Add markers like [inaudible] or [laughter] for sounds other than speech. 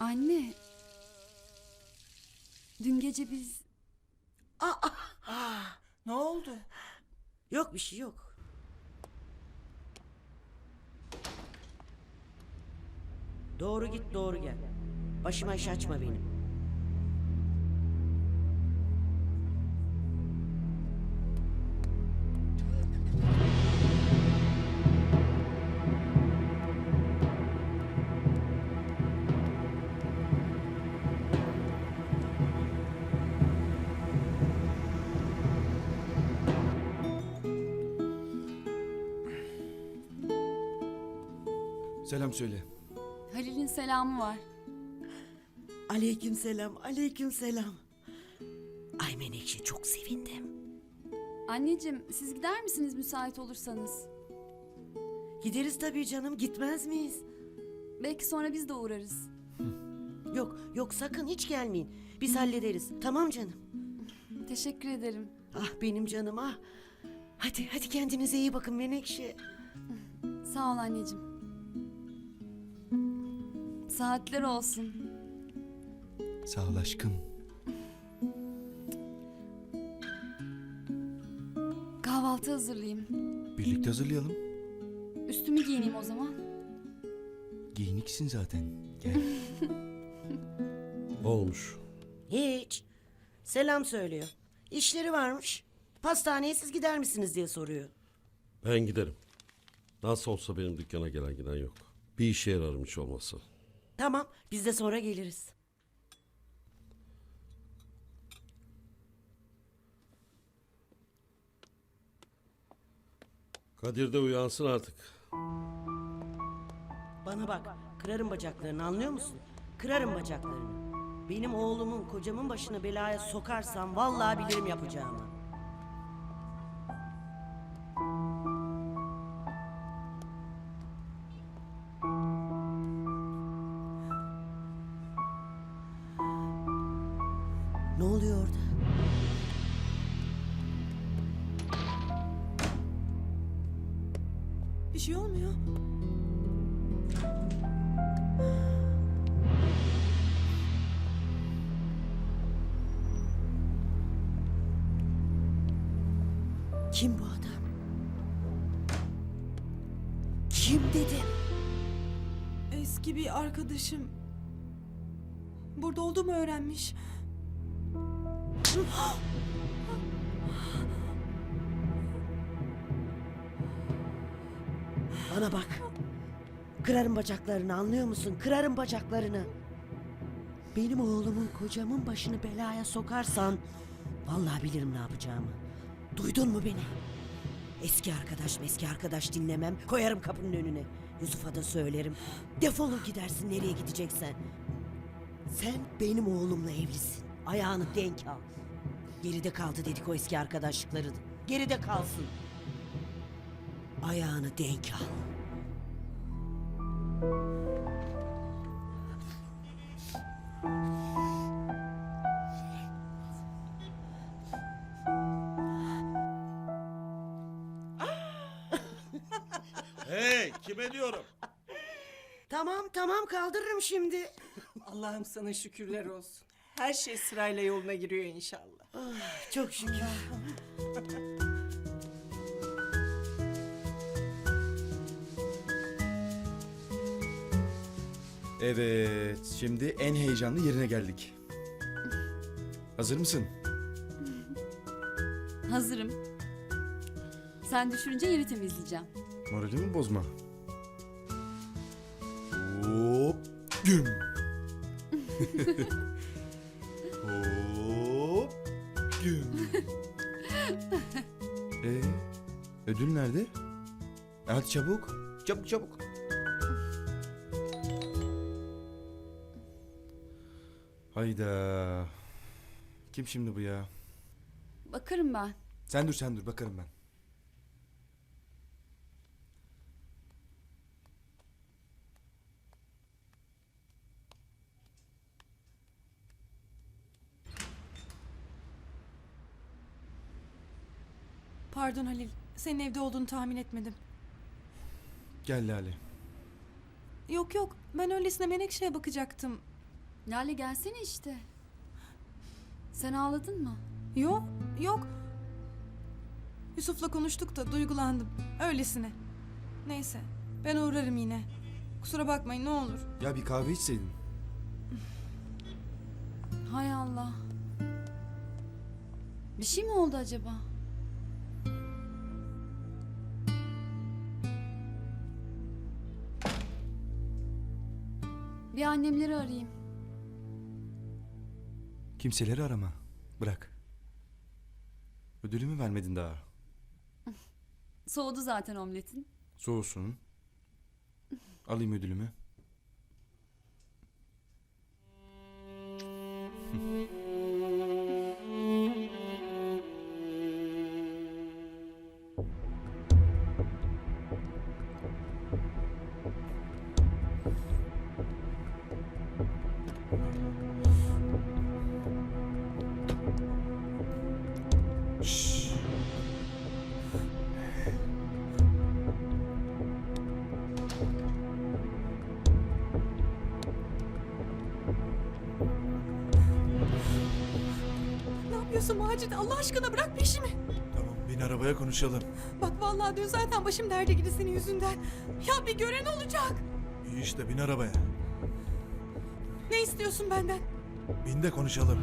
Anne. Dün gece biz... Ne oldu? Yok bir şey yok. Doğru git doğru gel. Başıma iş açma benim. Selam söyle. Halil'in selamı var. Aleyküm selam, aleyküm selam. Ay Menekşe çok sevindim. Anneciğim siz gider misiniz müsait olursanız? Gideriz tabii canım, gitmez miyiz? Belki sonra biz de uğrarız. Yok, yok sakın hiç gelmeyin. Biz hallederiz. Tamam canım. Teşekkür ederim. Ah benim canım ah. Hadi hadi kendinize iyi bakın Menekşe. Sağ ol anneciğim. Saatler olsun. Sağ ol aşkım. Kahvaltı hazırlayayım. Birlikte hazırlayalım. Üstümü giyineyim o zaman. Giyiniksin zaten. Gel. [laughs] Olmuş. Hiç. Selam söylüyor. İşleri varmış. Pastaneye siz gider misiniz diye soruyor. Ben giderim. Nasıl olsa benim dükkana gelen giden yok. Bir işe yararım hiç olmazsa. Tamam biz de sonra geliriz. Kadir de uyansın artık. Bana bak kırarım bacaklarını anlıyor musun? Kırarım bacaklarını. Benim oğlumun kocamın başına belaya sokarsam vallahi bilirim yapacağımı. Bir şey olmuyor. Kim bu adam? Kim dedim? Eski bir arkadaşım. Burada olduğumu öğrenmiş. Bana bak. Kırarım bacaklarını anlıyor musun? Kırarım bacaklarını. Benim oğlumun kocamın başını belaya sokarsan vallahi bilirim ne yapacağımı. Duydun mu beni? Eski arkadaş eski arkadaş dinlemem. Koyarım kapının önüne. Yusuf'a da söylerim. Defolun gidersin nereye gideceksen. Sen benim oğlumla evlisin. Ayağını denk al. Geride kaldı dedik o eski arkadaşlıkları. Geride kalsın. Ayağını denk al. Hey kime diyorum? Tamam tamam kaldırırım şimdi. Allah'ım sana şükürler olsun. Her şey sırayla yoluna giriyor inşallah. Çok şükür. [laughs] Evet, şimdi en heyecanlı yerine geldik. Hazır mısın? Hazırım. Sen düşürünce yeri temizleyeceğim. Moralimi bozma. Hop, güm. Hop, güm. [laughs] Ee, ödül nerede? E Hadi çabuk. Çabuk çabuk. Hayda. Kim şimdi bu ya? Bakarım ben. Sen dur sen dur bakarım ben. Pardon Halil. Senin evde olduğunu tahmin etmedim. Gel Lale. Yok yok. Ben öylesine Menekşe'ye bakacaktım. Lale gelsene işte. Sen ağladın mı? Yok, yok. Yusuf'la konuştuk da duygulandım. Öylesine. Neyse, ben uğrarım yine. Kusura bakmayın ne olur. Ya bir kahve içseydin. Hay Allah. Bir şey mi oldu acaba? Bir annemleri arayayım. Kimseleri arama. Bırak. Ödülümü vermedin daha. Soğudu zaten omletin. Soğusun. Alayım ödülümü. Yapıyorsun Macit? Allah aşkına bırak peşimi. Tamam bin arabaya konuşalım. Bak vallahi dün zaten başım derde girdi senin yüzünden. Ya bir gören olacak. İyi işte bin arabaya. Ne istiyorsun benden? Bin de konuşalım.